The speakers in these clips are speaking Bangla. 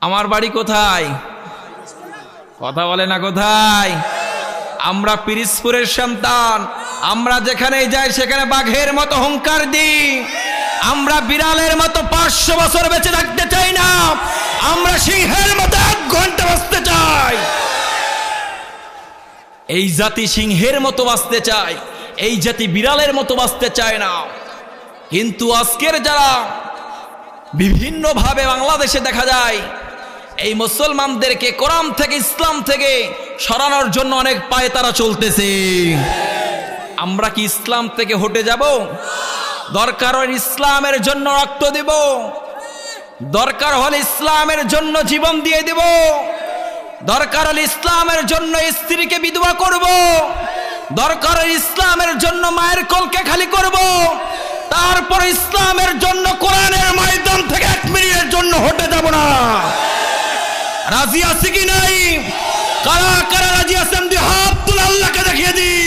আমার বাড়ি কোথায়? কথা বলে না কোথায়? আমরা পিরিসপুরের সন্তান। আমরা যেখানেই যাই, সেখানে বাঘের মতো হুঙ্কার দিই। আমরা বিড়ালের মতো পাঁচশো বছর বেঁচে থাকতে চাই না। আমরা সিংহের মতো এক ঘণ্টা বাঁচতে চাই। এই জাতি সিংহের মতো বাঁচতে চায়। এই জাতি বিড়ালের মতো বাঁচতে চায় না। কিন্তু আজকের যারা বিভিন্নভাবে বাংলাদেশে দেখা যায় এই মুসলমানদেরকে কোরআন থেকে, ইসলাম থেকে সরানোর জন্য অনেক পায়ে তারা চলতেছে। আমরা কি ইসলাম থেকে হটে যাব? দরকার হলে ইসলামের জন্য রক্ত দেব। দরকার হলে ইসলামের জন্য জীবন দিয়ে দেব। দরকার হলে ইসলামের জন্য স্ত্রীকে বিধবা করব। দরকার হলে ইসলামের জন্য মায়ের কলকে খালি করব। তারপর ইসলামের জন্য কোরআনের ময়দান থেকে এক মিনিটের জন্য হটে যাব না। রাজি আছে কি নাই? কারা কারা রাজি আছেন দুই হাত তুলে আল্লাহকে দেখিয়ে দিই।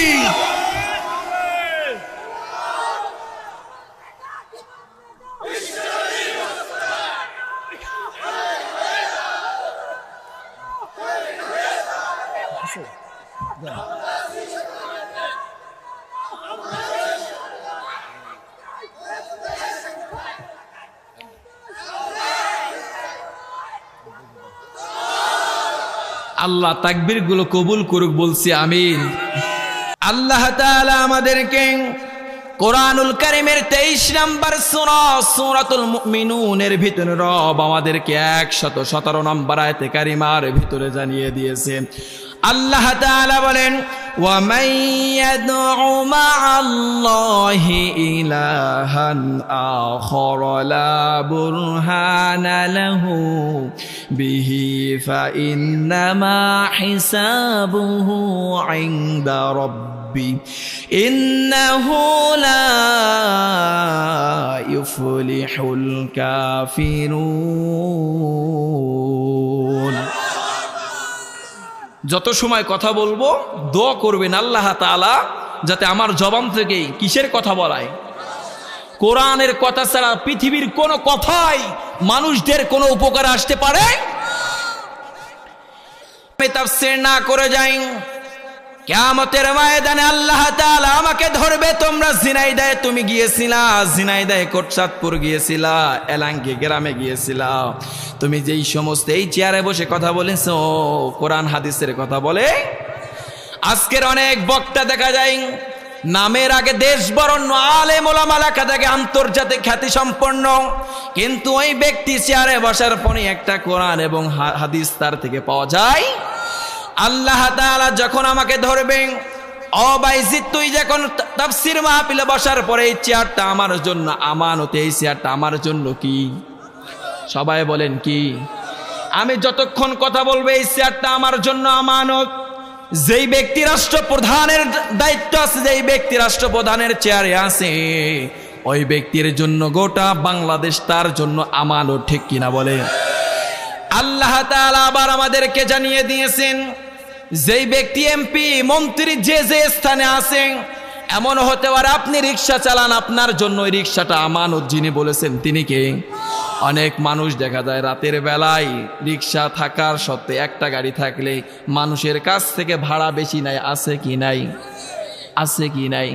আল্লাহ তাকবিরগুলো কবুল করুক বলছি, আমিন। আল্লাহ আমাদেরকে কোরআনুল কারিমের তেইশ নম্বর সোনা সুরাতুল মুমিনুনের ভিতরে রব আমাদেরকে একশত সতেরো নম্বর আয়তে কারিমার ভিতরে জানিয়ে দিয়েছে। আল্লাহ তাআলা বলেন ومن يدع مع الله إلها آخر لا برهان له به فإنما حسابه عند ربي إنه لا يفلح الكافرون যত সময় কথা বলব, দোয়া করবেন আল্লাহ তালা যাতে আমার জবান থেকে কিসের কথা বলায়? কোরআনের কথা ছাড়া পৃথিবীর কোনো কথাই মানুষদের কোনো উপকার আসতে পারে? তাফসীর না করে যাই। কেয়ামতের ময়দানে আল্লাহ আমাকে ধরবে, তোমরা জিনাইদায় তুমি গিয়েছিলা জিনাইদায় কোটসাদপুর গিয়েছিলা এলাঙ্কি গ্রামে গিয়েছিলা। তুমি যেই সমস্ত, এই চেয়ারে বসে কথা বলেছ, কোরআন হাদিসের কথা বলে। আজকের অনেক বক্তা দেখা যায়, নামের আগে দেশ বরণ্য আলে মোলামা লেখা থাকে, আন্তর্জাতিক খ্যাতি সম্পন্ন কিন্তু ওই ব্যক্তি চেয়ারে বসার পরে একটা কোরআন এবং হাদিস তার থেকে পাওয়া যায়। আল্লাহ তাআলা যখন আমাকে ধরবেন, ও তুই যখন তাফসীর মাহফিলে বসার পরে এই চেয়ারটা আমার জন্য, আমানত এই চেয়ারটা আমার জন্য কি? সবাই বলেন কি? আমি যতক্ষণ কথা বলব, এই চেয়ারটা আমার জন্য আমানত। যেই ব্যক্তি রাষ্ট্রপ্রধানের দায়িত্ব আছে, যেই ব্যক্তি রাষ্ট্রপ্রধানের চেয়ারে আছে, ওই ব্যক্তির জন্য গোটা বাংলাদেশ তার জন্য আমানত, ঠিক কিনা বলে আল্লাহ তাআলা আবার আমাদেরকে জানিয়ে দিয়েছেন যেই ব্যক্তি এমপি, মন্ত্রী যে যে স্থানে আছেন এমন হতে পারে আপনি রিক্সা চালান, আপনার জন্য ওই রিক্সাটা আমানত যিনি বলেছেন, তিনি কে? অনেক মানুষ দেখা যায় রাতের বেলায় রিক্সা থাকার সত্ত্বে একটা গাড়ি থাকলে মানুষের কাছ থেকে ভাড়া বেশি নাই আছে কি নাই? আছে কি নাই?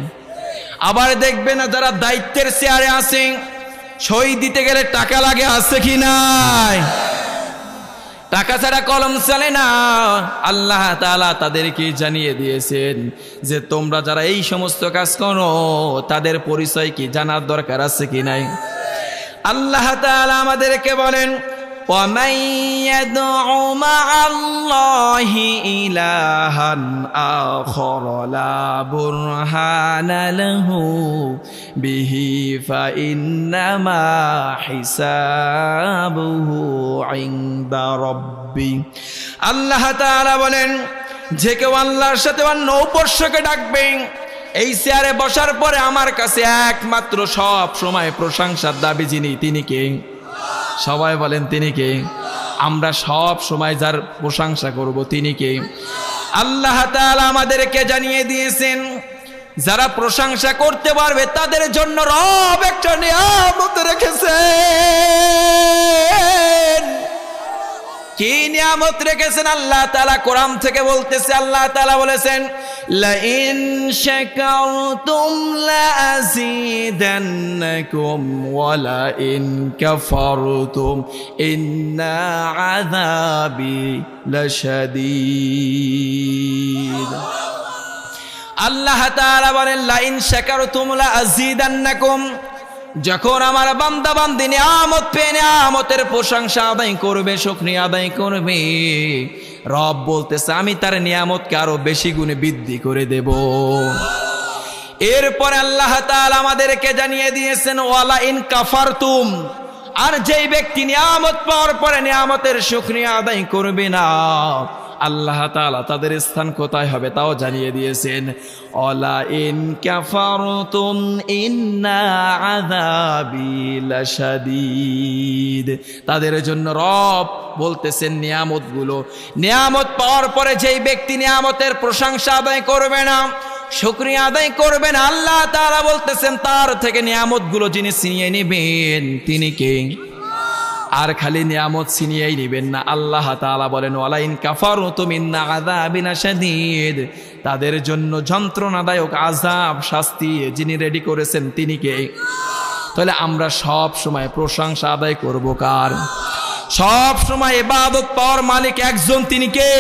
আবার দেখবে না যারা দায়িত্বের চেয়ারে আছেন, সই দিতে গেলে টাকা লাগে, আছে কি নাই? টাকা ছাড়া কলম চলে না। আল্লাহ তালা তাদেরকে জানিয়ে দিয়েছেন যে, তোমরা যারা এই সমস্ত কাজ করো, তাদের পরিচয় কি জানার দরকার আছে কি নাই? আল্লাহ তালা আমাদেরকে বলেন ومن يدع مع الله إلها آخر لا برهان له به فإنما حسابه عند ربي আল্লাহ তাআলা বলেন যে কেউ আল্লাহর সাথে অন্য উপস্যকে ডাকবেন এই চেয়ারে বসার পরে আমার কাছে একমাত্র সব সময় প্রশংসার দাবি যিনি তিনি কে সবাই বলেন, তিনি কে? আমরা সব সময় যার প্রশংসা করব, তিনি কে? আল্লাহ তাআলা আমাদেরকে জানিয়ে দিয়েছেন, যারা প্রশংসা করতে পারবে, তাদের জন্য রব একটা নিয়ামত রেখেছেন। কি নিয়ামত রেখেছেন? আল্লাহ তালা কোরআন থেকে বলতেছে, আল্লাহ তালা বলেছেন, লাইন ওয়া লাইন কাফারতুম, ইন্না আযাবি লাশাদীদ. আল্লাহ তাআলা বলেন, লাইন শাকারতুম লাযিদান্নাকুম যখন আমার বান্দা বান্দি নিয়ামত পেয়ে নিয়ামতের প্রশংসা আদায় করবে, শুকরিয়া আদায় করবে, রব বলতেছে, আমি তার নিয়ামতকে আরও বেশি গুণে বৃদ্ধি করে দেব। এরপর আল্লাহ তাআলা আমাদেরকে জানিয়ে দিয়েছেন, ওয়ালা ইন কাফারতুম আর যেই ব্যক্তি নিয়ামত পাওয়ার পরে নিয়ামতের শুকরিয়া আদায় করবে না। আল্লাহ তাআলা তাদের স্থান কোথায় হবে তাও জানিয়ে দিয়েছেন, অলা ইন কাফারতুম ইন্না তাদের জন্য রব বলতেছেন নিয়ামতগুলো। নিয়ামত পাওয়ার পরে যেই ব্যক্তি নিয়ামতের প্রশংসা আদায় করবে না, শুক্রিয়া আদায় করবেন আল্লাহ তাআলা বলতেছেন, তার থেকে নিয়ামতগুলো যিনি ছিনিয়ে নেবেন, তিনি কে? আর খালি নিয়ামত ছিনিয়েই নিবেন না। আল্লাহ তাআলা বলেন, ওয়ালাইন কাফার আযাবিনা শাদীদ। তাদের জন্য যন্ত্রণাদায়ক আজাব শাস্তি যিনি রেডি করেছেন তিনি কে? তাহলে আমরা সব সময় প্রশংসা আদায় করব কার? সব সময় ইবাদত পাওয়ার মালিক একজন তিনি কে?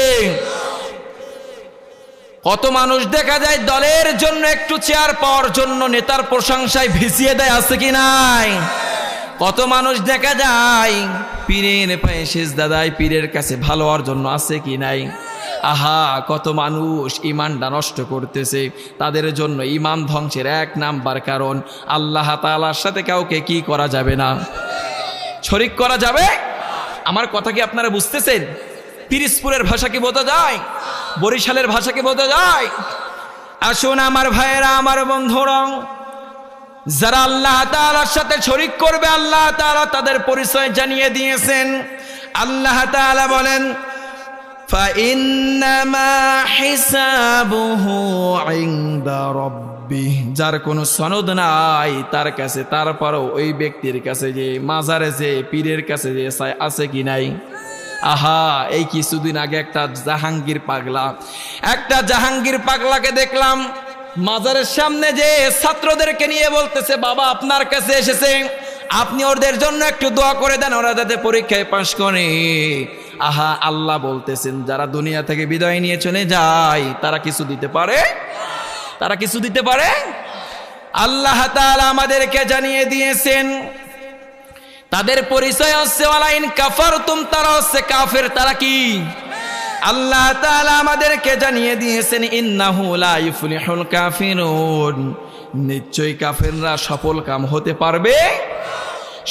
কত মানুষ দেখা যায় দলের জন্য একটু চেয়ার পাওয়ার জন্য নেতার প্রশংসায় ভিজিয়ে দেয়, আছে কি নাই? কত মানুষ দেখা যায়, পীরের পায়ে শেষ দাদাই পীরের কাছে ভালো জন্য আছে কি নাই? আহা, কত মানুষ ইমানটা নষ্ট করতেছে। তাদের জন্য ইমান ধ্বংসের এক নাম্বার কারণ, আল্লাহ তালার সাথে কাউকে কি করা যাবে না। শরিক করা যাবে? আমার কথা কি আপনারা বুঝতেছেন? পিরিসপুরের ভাষা কি বোঝা যায়? বরিশালের ভাষা কি বোঝা যায়? আসুন আমার ভাইয়েরা, আমার বন্ধুরা যারা আল্লাহ তালার সাথে শরিক করবে, আল্লাহ তালা তাদের পরিচয় জানিয়ে দিয়েছেন। আল্লাহ তালা বলেন যার কোনো সনদ নাই, তার কাছে, তারপরও ওই ব্যক্তির কাছে যে, মাজারে যে, পীরের কাছে যে আছে কি নাই? আহা, এই কিছুদিন আগে একটা জাহাঙ্গীর পাগলা, একটা জাহাঙ্গীর পাগলাকে দেখলাম মাজারের সামনে যে ছাত্রদেরকে নিয়ে বলতেছে, বাবা, আপনার কাছে এসেছে। আপনি ওদের জন্য একটু দোয়া করে দেন, ওরা যাতে পরীক্ষায় পাশ করে। আহা, আল্লাহ বলতেছেন, যারা দুনিয়া থেকে বিদায় নিয়ে চলে যায়, তারা কিছু দিতে পারে? তারা কিছু দিতে পারে? আল্লাহ আমাদেরকে জানিয়ে দিয়েছেন, তাদের পরিচয় হচ্ছে তারা হচ্ছে কাফের, তারা কি? আল্লাহ তাআলা আমাদেরকে জানিয়ে দিয়েছেন, ইন্নাহু লা ইফলিহুল কাফিরুন। নিশ্চয়ই কাফেররা সফল কাম হতে পারবে?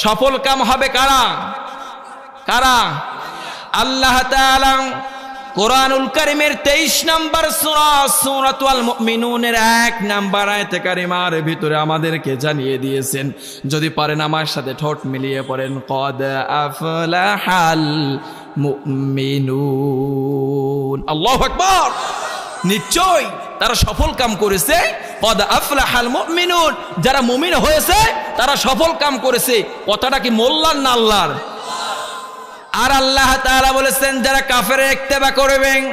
সফল কাম হবে কারা? কারা? আল্লাহ কোরআনুল কারিমের তেইশ নম্বর সূরা মুমিনুনের এক নাম্বার আয়াতে কারিমার ভিতরে আমাদেরকে জানিয়ে দিয়েছেন, যদি পারেন আমার সাথে ঠোঁট মিলিয়ে পড়েন, কদ আফলাহাল মুমিনুন। আল্লাহু আকবার। নিশ্চয় তারা সফল কাম করেছে। কদ আফলাহাল মুমিনুন। যারা মুমিন হয়েছে, তারা সফল কাম করেছে। কথাটা কি মোল্লার না আল্লাহর? আর আল্লাহ তাআলা বলেছেন, যারা কাফের ইত্তেবা করবেন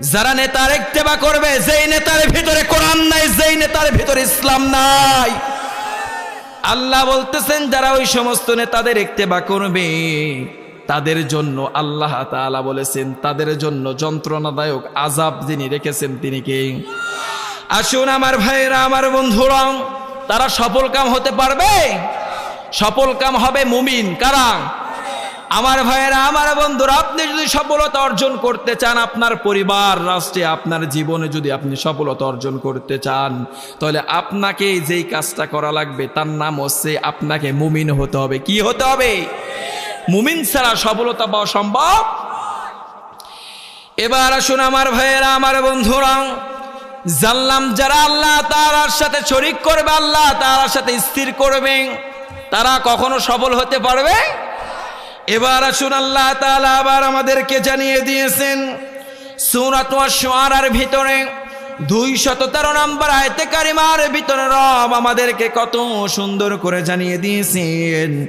যারা নেতার ইত্তেবা করবে, যেই নেতার ভিতরে কোরআন নাই, যেই নেতার ভিতরে ইসলাম নাই। আল্লাহ বলতেছেন, যারা ওই সমস্ত নেতাদের ইত্তেবা করবে তাদের জন্য আল্লাহ তাআলা বলেছেন, তাদের জন্য যন্ত্রণাদায়ক আজাব যিনি রেখেছেন তিনি কে? আসুন আমার ভাইয়েরা, আমার বন্ধুরা, তারা সফল কাম হতে পারবে? সফল কাম হবে মুমিন, কারা? আমার ভাইয়েরা, আমার বন্ধুরা, আপনি যদি সফলতা অর্জন করতে চান, আপনার পরিবার, রাষ্ট্রে, আপনার জীবনে যদি আপনি সফলতা অর্জন করতে চান, তাহলে আপনাকে যেই কাজটা করা লাগবে, তার নাম হচ্ছে আপনাকে মুমিন হতে হবে। কি হতে হবে? মুমিন ছাড়া সফলতা পাওয়া সম্ভব? এবার আসুন আমার ভাইয়েরা, আমার বন্ধুরা। জানলাম যারা আল্লাহ তাআলার সাথে শরিক করবে, আল্লাহ তাআলার সাথে স্থির করবে। তারা কখনো সফল হতে পারবে? এবার আসুন আল্লাহ তাআলা আবার আমাদেরকে জানিয়ে দিয়েছেন, সূরাত আশ-শুআরার ভিতরে দুই শত তেরো নম্বর আয়তে কারিমার ভিতরে রব আমাদেরকে কত সুন্দর করে জানিয়ে দিয়েছেন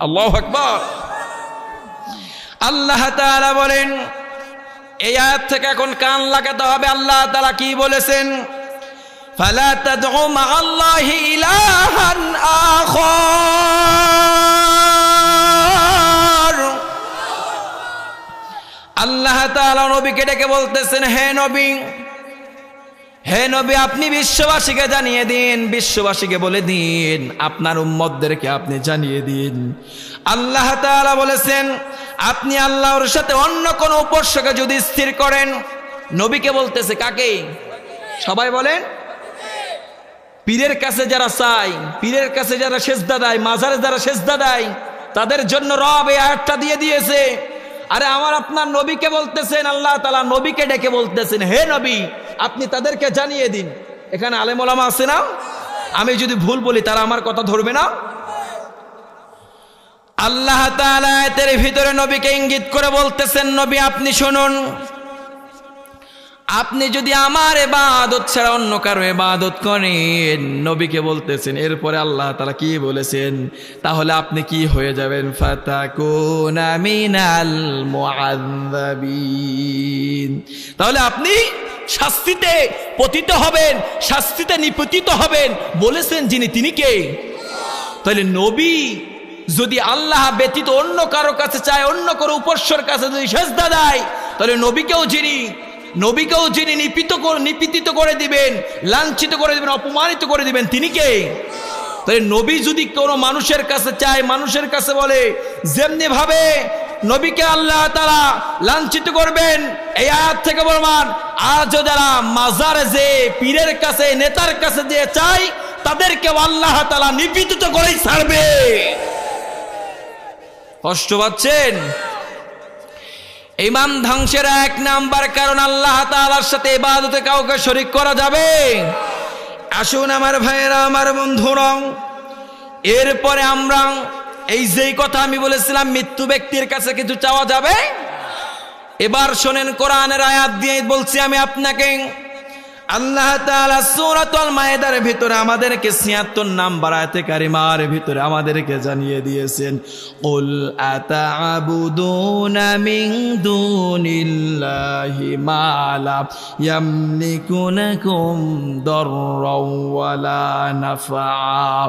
আল্লাহু আল্লাহ বলেন, এই আয়াত থেকে এখন কান লাগাতে হবে। আল্লাহ তাআলা কি বলেছেন? فلا تدعو مع الله إلها آخر আল্লাহ তাআলা নবীকে ডেকে বলতেছেন হে নবী হে নবী আপনি বিশ্ববাসীকে জানিয়ে দিন বিশ্ববাসীকে বলে দিন আপনার উম্মতদেরকে আপনি জানিয়ে দিন আল্লাহ তাআলা বলেছেন আপনি আল্লাহর সাথে অন্য কোন উপাস্যকে যদি স্থির করেন নবীকে বলতেছে কাকে সবাই বলেন পীরের কাছে যারা চায়, পীরের কাছে যারা সেজদা দেয়, মাজারে যারা সেজদা দেয়, তাদের জন্য রব এই আয়াতটা দিয়ে দিয়েছে। আরে আমার আপনার নবীকে বলতেছেন, আল্লাহ তালা নবীকে ডেকে বলতেছেন, হে নবী, আপনি তাদেরকে জানিয়ে দিন। এখানে আলেমোলামা আছে না? আমি যদি ভুল বলি, তারা আমার কথা ধরবে না? আল্লাহ তাআলা আয়াতের ভিতরে নবীকে ইঙ্গিত করে বলতেছেন, নবী আপনি শুনুন। আপনি যদি আমার এবাদত ছাড়া অন্য কারও এবাদত করেন, নবীকে বলতেছেন, এরপরে আল্লাহ তারা কি বলেছেন? তাহলে আপনি কি হয়ে যাবেন? তাহলে আপনি শাস্তিতে পতিত হবেন, শাস্তিতে নিপতিত হবেন বলেছেন যিনি, তিনি কে? তাহলে নবী যদি আল্লাহ ব্যতীত অন্য কারও কাছে চায়, অন্য কারও উপস্বর কাছে যদি সেজদা দেয়, তাহলে নবীকেও যিনি নবীকেও যিনি নিপিত নিপীতিত করে দিবেন, লাঞ্ছিত করে দিবেন, অপমানিত করে দিবেন, তিনি কে? তাহলে নবী যদি কোনো মানুষের কাছে চায়, মানুষের কাছে বলে, যেমনি ভাবে নবীকে আল্লাহ তারা লাঞ্ছিত করবেন, এই আয়াত থেকে বলমান আজও যারা মাজার যে পীরের কাছে, নেতার কাছে যে চাই তাদেরকে আল্লাহ তালা নিপীতিত করেই ছাড়বে। কষ্ট পাচ্ছেন? ইমাম ধ্বংসের এক নাম্বার কারণ আল্লাহ তালার সাথে এবাদতে কাউকে শরিক করা যাবে। আসুন আমার ভাইয়েরা, আমার বন্ধুরা, এরপরে আমরা এই যেই কথা আমি বলেছিলাম, মৃত্যু ব্যক্তির কাছে কিছু চাওয়া যাবে? এবার শোনেন কোরআনের আয়াত দিয়ে বলছি আমি আপনাকে। আল্লাহ মায়েদার ভিতরে আমাদেরকে 76 নাম্বার আয়াতে কারিমার ভিতরে আমাদেরকে জানিয়ে দিয়েছেন, কুল আতা'বুদুনা দুনিল্লাহি মা লা ইয়ামলিকু লাকুম দাররাও ওয়ালা নাফআ।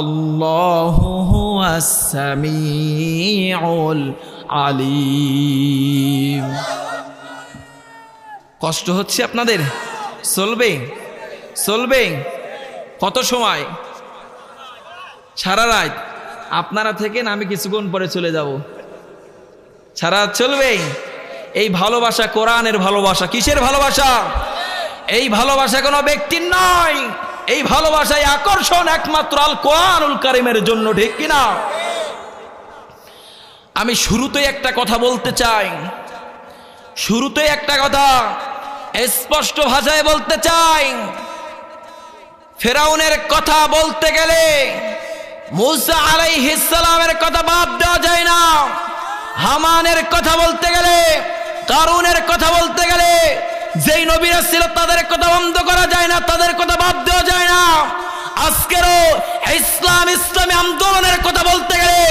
আল্লাহু হুয়াস সামিউল আলিম। কষ্ট হচ্ছে আপনাদের? চলবে? চলবে? কত সময়? সারা রাত। আপনারা থেকেন, আমি কিছুক্ষণ পরে চলে যাব। সারা চলবে? এই ভালোবাসা কোরআনের ভালোবাসা। কিসের ভালোবাসা? এই ভালোবাসা কোনো ব্যক্তির নয়। এই ভালোবাসায় আকর্ষণ একমাত্র আল কোরআনুল কারিমের জন্য, ঠিক কিনা আমি শুরুতেই একটা কথা বলতে চাই। শুরুতেই একটা কথা। স্পষ্ট ভাষায় বলতে চাই, ফেরাউনের কথা বলতে গেলে মুসা আলাইহিসালামের কথা বাদ দেওয়া যায় না। হামানের কথা বলতে গেলে কারুনের কথা বলতে গেলে, যেই নবীরা ছিল তাদের কথা বন্ধ করা যায় না, তাদের কথা বাদ দেওয়া যায় না। আজকেরও ইসলাম ইসলামী আন্দোলনের কথা বলতে গেলে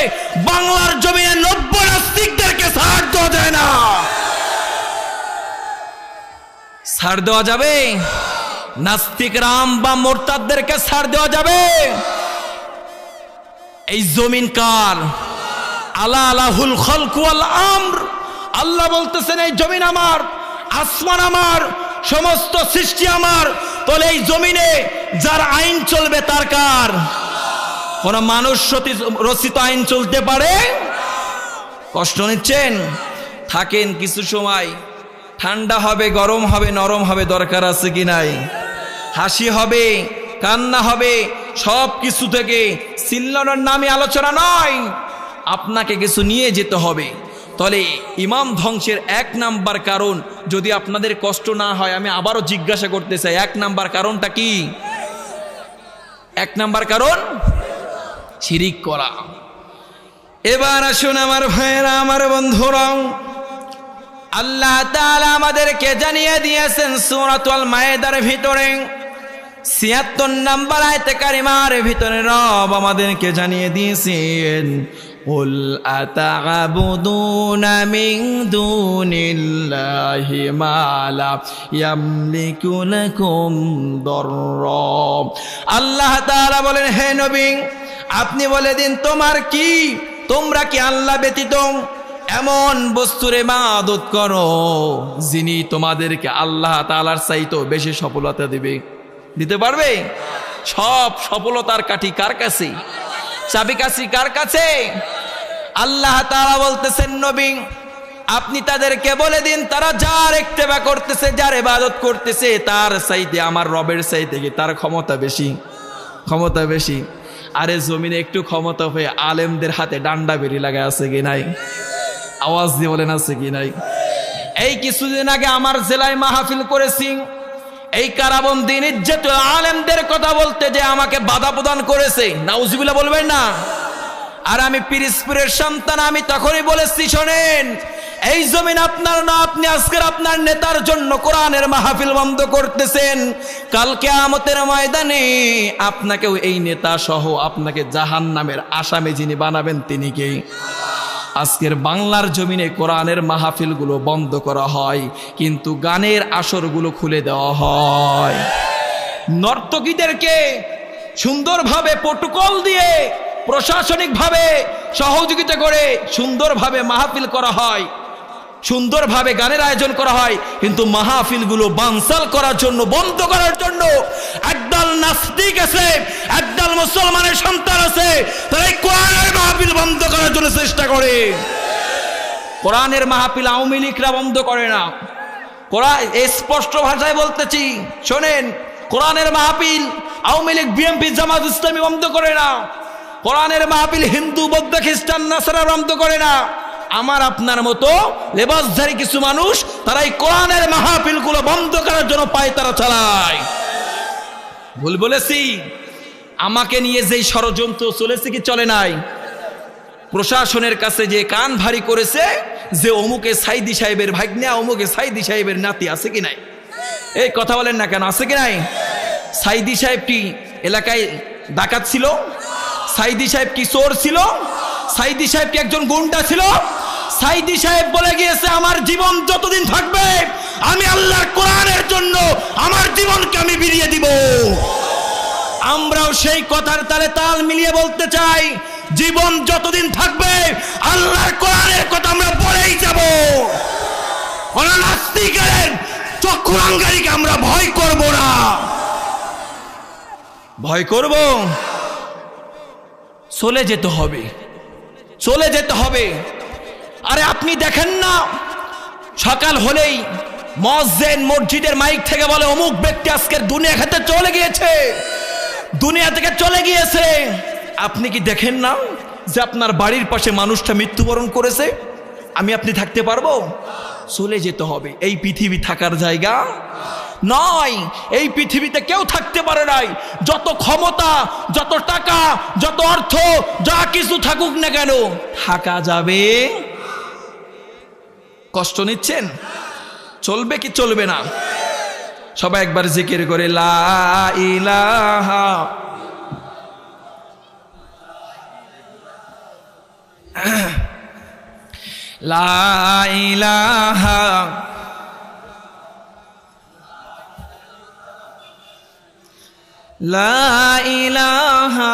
বাংলার জমিনে নব্বই নাস্তিকদেরকে ছাড় দেওয়া যায় না। ছাড় দেওয়া যাবে? নাস্তিক রাম বা মোরতাদদেরকে ছাড় দেওয়া যাবে? এই জমিন কার? আলা আলাহুল খলকুয়াল আমর। আল্লাহ বলতেছেন, এই জমিন আমার, আসমান আমার, সমস্ত সৃষ্টি আমার। তাহলে এই জমিনে যার আইন চলবে তার কার? কোন মানুষ রচিত আইন চলতে পারে? কষ্ট নিচ্ছেন? থাকেন কিছু সময়। ঠান্ডা হবে, গরম হবে, নরম হবে, দরকার আছে কি নাই? হাসি হবে, কান্না হবে, সব কিছু থেকে চিল্লানোর নামে আলোচনা নয়, আপনাকে কিছু নিয়ে যেতে হবে। তাহলে ইমাম ধ্বংসের এক নাম্বার কারণ যদি আপনাদের কষ্ট না হয়, আমি আবারও জিজ্ঞাসা করতে চাই, এক নাম্বার কারণটা কি? এক নাম্বার কারণ? শিরিক করা। এবার আসুন আমার ভাইয়েরা, আমার বন্ধুরা আল্লাহ তাআলা আমাদেরকে জানিয়ে দিয়েছেন সূরাতুল মায়েদার ভিতরে ছিয়াত্তর নাম্বার আয়তে কারিমার ভিতরে রব আমাদেরকে জানিয়ে দিয়েছেন قل أتعبدون من دون الله ما لا يملك لكم ضرا আল্লাহ তাআলা বলেন হে নবী আপনি বলে দিন তোমার কি তোমরা কি আল্লাহ ব্যতীত এমন বস্তুর ইবাদত করো, যিনি তোমাদেরকে আল্লাহ তালার চাইতো বেশি সফলতা দিবে। দিতে পারবে? সব সফলতার কাঠি কার কাছে? চাবি কাছি কার কাছে? আল্লাহ তাআলা বলতেছেন, নবী, আপনি তাদেরকে বলে দিন, তারা যার একটেবা করতেছে, যার ইবাদত করতেছে, তার চাইতে আমার রবের চাইতে কি তার ক্ষমতা বেশি? ক্ষমতা বেশি? আরে জমিনে একটু ক্ষমতা হয়ে আলেমদের হাতে ডান্ডা বেরি লাগা আছে কি নাই? আওয়াজ দিয়ে বলেন আছে কি নাই? এই কিছুদিন আগে আমার জেলায় মাহফিল করেছি। এই কারাবন্দি নির্যাত আলেমদের কথা বলতে যে আমাকে বাধা প্রদান করেছে। নাউজিবিল্লা বলবেন না? আর আমি পিরিসপুরের সন্তান, আমি তখনই বলেছি, শোনেন, এই জমিন আপনার না, আপনি আজকের আপনার নেতার জন্য কোরআনের মাহফিল বন্ধ করতেছেন। কালকে আমতের ময়দানে আপনাকেও এই নেতা সহ আপনাকে জাহান নামের আসামে যিনি বানাবেন তিনি কে? আজকের বাংলার জমিনে কোরআনের মাহফিলগুলো বন্ধ করা হয়, কিন্তু গানের আসরগুলো খুলে দেওয়া হয়। নর্তকীদেরকে সুন্দরভাবে প্রোটোকল দিয়ে, প্রশাসনিকভাবে সহযোগিতা করে সুন্দরভাবে মাহফিল করা হয়, সুন্দরভাবে গানের আয়োজন করা হয়, কিন্তু মাহফিলগুলো বানসাল করার জন্য, বন্ধ করার জন্য একদল নাস্তিক আছে, একদল মুসলমানের সন্তান আছে, তারা এই কোরআনের মাহফিল বন্ধ করার জন্য চেষ্টা করে। কোরআনের মাহফিল আওয়ামী লীগরা বন্ধ করে না। কোরআন স্পষ্ট ভাষায় বলতেছি, শোনেন, কোরআনের মাহফিল আওয়ামী লীগ বিএনপি জামাত ইসলামী বন্ধ করে না। কোরআনের মাহফিল হিন্দু, বৌদ্ধ, খ্রিস্টান, নাসারা বন্ধ করে না। আমার আপনার মতো লেবাসধারী কিছু মানুষ, তারা এই কোরআনের মাহফিলগুলো বন্ধ করার জন্য পায় তারা চালায়। ভুল বলেছি? আমাকে নিয়ে যেই ষড়যন্ত্র চলেছে কি চলে নাই? প্রশাসনের কাছে যে কান ভারী করেছে যে অমুকে সাইদি সাহেবের ভাগ্নে, অমুকে সাইদি সাহেবের নাতি আছে কি নাই? এই কথা বলেন না কেন, আছে কি নাই? সাইদি সাহেবটি এলাকায় ডাকাত ছিল? সাইদি সাহেব কি চোর ছিল? সাইদি সাহেব কি একজন গুন্ডা ছিল? সাইদি সাহেব বলে গিয়েছে, আমার জীবন যতদিন থাকবে আমি আল্লাহর কোরআনের জন্য আমার জীবনকে আমি বিলিয়ে দিব। আমরাও সেই কথার তালে তাল মিলিয়ে বলতে চাই, জীবন যতদিন থাকবে, আল্লাহর কোরআনের কথা আমরা বলেই যাব। কোন নাস্তিকের চক্ষুরাঙ্গারিকে আমরা ভয় করব না। ভয় করব? চলে যেতে হবে। চলে যেতে হবে। আরে আপনি দেখেন না, সকাল হলেই মসজেন মসজিদের মাইক থেকে বলে, অমুক ব্যক্তি আজকের দুনিয়া খেতে চলে গিয়েছে। দুনিয়া থেকে চলে গিয়েছে। আপনি কি দেখেন না যে আপনার বাড়ির পাশে মানুষটা মৃত্যুবরণ করেছে? আমি আপনি থাকতে পারব? চলে যেতে হবে। এই পৃথিবী থাকার জায়গা নয়। এই পৃথিবীতে কেউ থাকতে পারে নাই। যত ক্ষমতা, যত টাকা, যত অর্থ, যা কিছু থাকুক না কেন, থাকা যাবে। কষ্ট নিচ্ছেন? চলবে কি চলবে না? সবাই একবার জিকির করে, লা ইলাহা। লা ইলাহা। লা ইলাহা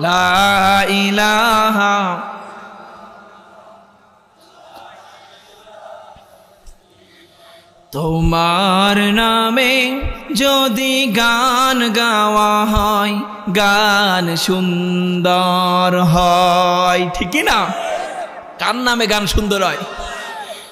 লা ইলাহা। তোমার নামে যদি গান গাওয়া হয়, গান সুন্দর হয়। ঠিকই না? কার নামে গান সুন্দর হয়?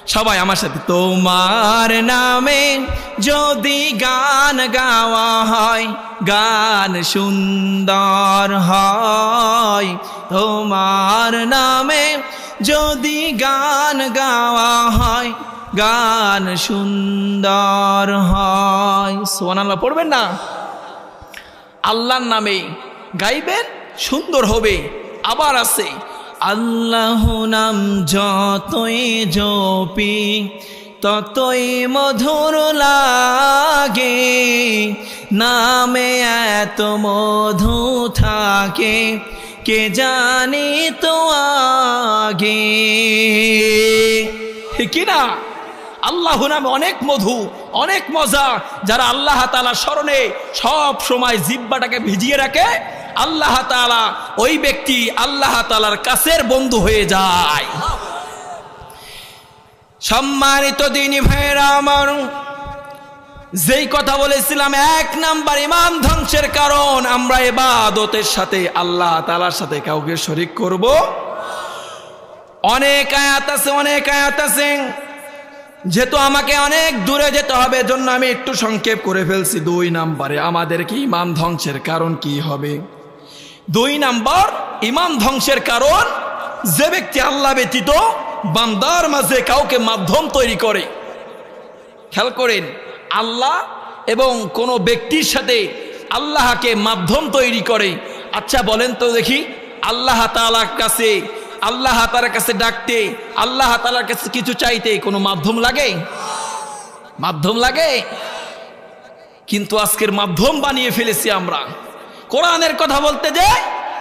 সবাই আমার সাথে, তোমার নামে যদি গান গাওয়া হয়, গান সুন্দর হয়। তোমার নামে যদি গান গাওয়া হয় গান সুন্দর হয়। সোনাল্লাহ পড়বেন না? আল্লাহর নামে গাইবেন, সুন্দর হবে। আবার আছে আল্লাহ নাম যতই জপি, ততই মধুর লাগে। নামে এত মধু থাকে, কে জানি তো আগে? কি না? আল্লাহ নামে অনেক মধু, অনেক মজা, যারা আল্লাহ তালা স্মরণে সব সময় জিব্বাটাকে ভিজিয়ে রাখে, আল্লাহ তালা ওই ব্যক্তি আল্লাহ তালার কাছের বন্ধু হয়ে যায়। সম্মানিত দিনী ভাইয়েরা আমার, যেই কথা বলেছিলাম, এক নাম্বার ইমান ধ্বংসের কারণ, আমরা এবাদতের সাথে আল্লাহ তালার সাথে কাউকে শরিক করব। অনেক আয়াত আছে, অনেক আয়াত আছে। যেহেতু আমাকে অনেক দূরে যেতে হবে জন্য আমি একটু সংক্ষেপ করে ফেলছি। দুই নাম্বারে, আমাদের কি ইমান ধ্বংসের কারণ কি হবে? দুই নাম্বার ইমান ধ্বংসের কারণ, যে ব্যক্তি আল্লাহ ব্যতীত বান্দার মাঝে কাউকে মাধ্যম তৈরি করে। খেয়াল করেন, আল্লাহ এবং কোনো ব্যক্তির সাথে আল্লাহকে মাধ্যম তৈরি করে। আচ্ছা বলেন তো দেখি, আল্লাহ তালার কাছে আল্লাহ তালার কাছে ডাকতে, আল্লাহ তালার কাছে কিছু চাইতে কোনো মাধ্যম লাগে? মাধ্যম লাগে? কিন্তু আজকের মাধ্যম বানিয়ে ফেলেছি আমরা। কোরআনের কথা বলতে যে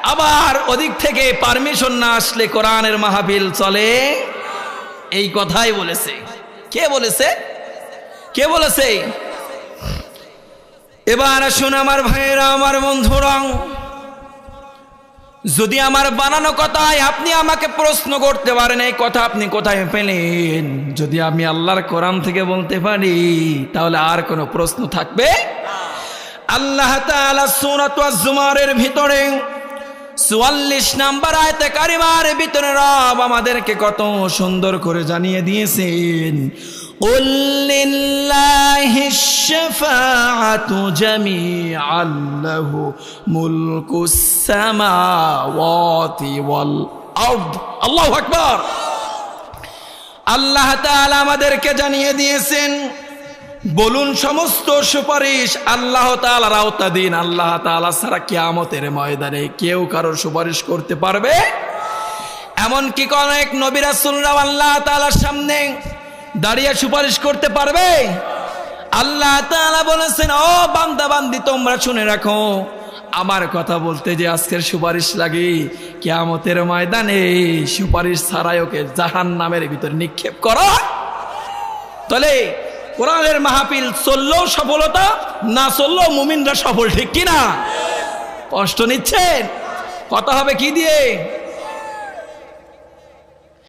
আবার ওদিক থেকে পারমিশন না আসলে কোরআনের মাহফিল চলে। এই কথাই বলেছে। কে বলেছে? কে বলেছে? এবার আসুন আমার ভাইয়েরা, আমার বন্ধুরা যদি আমার বানানো কথায় আপনি আমাকে প্রশ্ন করতে পারেন, এই কথা আপনি কোথায় পেলেন? যদি আমি আল্লাহর কোরআন থেকে বলতে পারি, তাহলে আর কোনো প্রশ্ন থাকবে? আল্লাহ জুমারের ভিতরে চুয়াল্লিশ নাম্বার আয়তে কারিমার ভিতরে রব আমাদেরকে কত সুন্দর করে জানিয়ে দিয়েছেন। قل لله الشفاعة جميعا له ملك السماوات والأرض الله أكبر আল্লাহ তাআলা আমাদেরকে জানিয়ে দিয়েছেন বলুন সমস্ত সুপারিশ আল্লাহ তাআলার আওতাধীন আল্লাহ তাআলা ছাড়া কিয়ামতের ময়দানে কেউ কারোর সুপারিশ করতে পারবে এমনকি কোন এক নবী রাসূলরাও আল্লাহ তাআলার সামনে দাঁড়িয়ে সুপারিশ করতে পারবে? আল্লাহ তাআলা বলেছেন, ও বান্দা বান্দি তোমরা শুনে রাখো। আমার কথা বলতে যে আজকের সুপারিশ লাগে, কিয়ামতের ময়দানে সুপারিশ ছাড়াই ওকে জাহান নামের ভিতরে নিক্ষেপ করো। তাহলে কোরআনের মাহফিল চললেও সফলতা, না চললেও মুমিনরা সফল, ঠিক কিনা? কষ্ট নিচ্ছেন? কথা হবে কি দিয়ে?